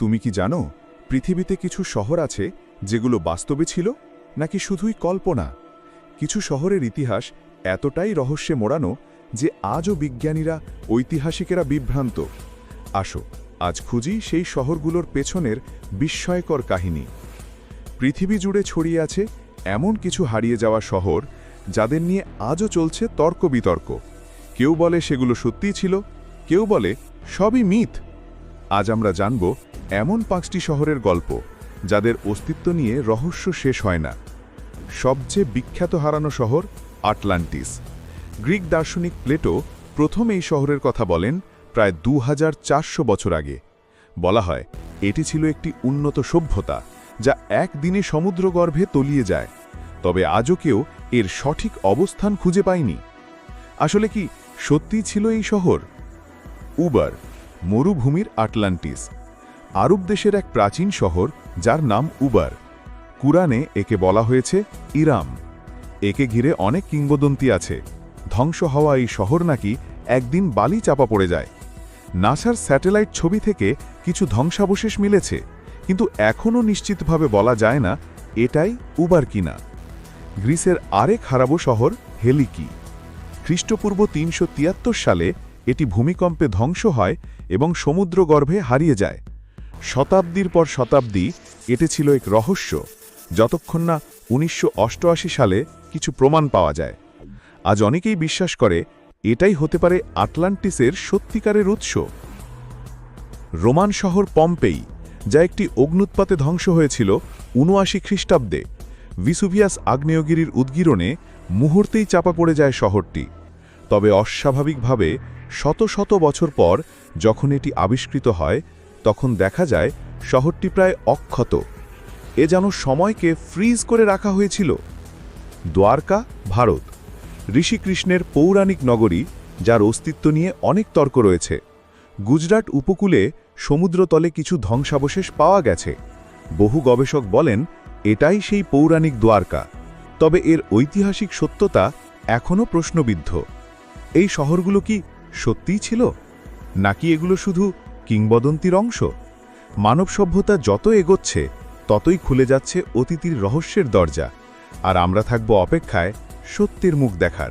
তুমি কি জানো, পৃথিবীতে কিছু শহর আছে যেগুলো বাস্তবে ছিল নাকি শুধুই কল্পনা? কিছু শহরের ইতিহাস এতটাই রহস্যে মোড়ানো যে আজও বিজ্ঞানীরা, ঐতিহাসিকেরা বিভ্রান্ত। আসো, আজ খুঁজি সেই শহরগুলোর পেছনের বিস্ময়কর কাহিনী। পৃথিবী জুড়ে ছড়িয়ে আছে এমন কিছু হারিয়ে যাওয়া শহর যাদের নিয়ে আজও চলছে তর্ক বিতর্ক। কেউ বলে সেগুলো সত্যিই ছিল, কেউ বলে সবই মিথ। আজ আমরা জানব এমন পাঁচটি শহরের গল্প, যাদের অস্তিত্ব নিয়ে রহস্য শেষ হয় না। সবচেয়ে বিখ্যাত হারানো শহর আটলান্টিস। গ্রিক দার্শনিক প্লেটো প্রথম এই শহরের কথা বলেন প্রায় দু হাজার চারশো বছর আগে। বলা হয়, এটি ছিল একটি উন্নত সভ্যতা, যা একদিনে সমুদ্রগর্ভে তলিয়ে যায়। তবে আজও কেউ এর সঠিক অবস্থান খুঁজে পায়নি। আসলে কি সত্যি ছিল এই শহর? উবার। মরুভূমির আটলান্টিস, আরব দেশের এক প্রাচীন শহর যার নাম উবার। কুরআনে একে বলা হয়েছে ইরাম। একে ঘিরে অনেক কিংবদন্তি আছে। ধ্বংস হওয়া এই শহর নাকি একদিন বালি চাপা পড়ে যায়। নাসার স্যাটেলাইট ছবি থেকে কিছু ধ্বংসাবশেষ মিলেছে, কিন্তু এখনও নিশ্চিতভাবে বলা যায় না এটাই উবার কিনা। গ্রিসের আরেক হারাবো শহর হেলিকি। খ্রিস্টপূর্ব তিনশো তিয়াত্তর সালে এটি ভূমিকম্পে ধ্বংস হয় এবং সমুদ্রগর্ভে হারিয়ে যায়। শতাব্দীর পর শতাব্দী এটি ছিল এক রহস্য, যতক্ষণ না উনিশশো অষ্টআশি সালে কিছু প্রমাণ পাওয়া যায়। আজ অনেকেই বিশ্বাস করে এটাই হতে পারে আটলান্টিসের সত্যিকারের উৎস। রোমান শহর পম্পেই, যা একটি অগ্নুৎপাতে ধ্বংস হয়েছিল উনআশি খ্রিস্টাব্দে, ভিসুভিয়াস আগ্নেয়গিরির উদ্গীরণে মুহূর্তেই চাপা পড়ে যায় শহরটি। তবে অস্বাভাবিকভাবে শত শত বছর পর যখন এটি আবিষ্কৃত হয়, তখন দেখা যায় শহরটি প্রায় অক্ষত। এ যেন সময়কে ফ্রিজ করে রাখা হয়েছিল। দ্বারকা, ভারত। ঋষিকৃষ্ণের পৌরাণিক নগরী, যার অস্তিত্ব নিয়ে অনেক তর্ক রয়েছে। গুজরাট উপকূলে সমুদ্রতলে কিছু ধ্বংসাবশেষ পাওয়া গেছে। বহু গবেষক বলেন, এটাই সেই পৌরাণিক দ্বারকা। তবে এর ঐতিহাসিক সত্যতা এখনও প্রশ্নবিদ্ধ। এই শহরগুলো কি সত্যিই ছিল? নাকি এগুলো শুধু কিংবদন্তির অংশ? মানব সভ্যতা যত এগোচ্ছে, ততই খুলে যাচ্ছে অতীতির রহস্যের দরজা, আর আমরা থাকব অপেক্ষায় সত্যের মুখ দেখার।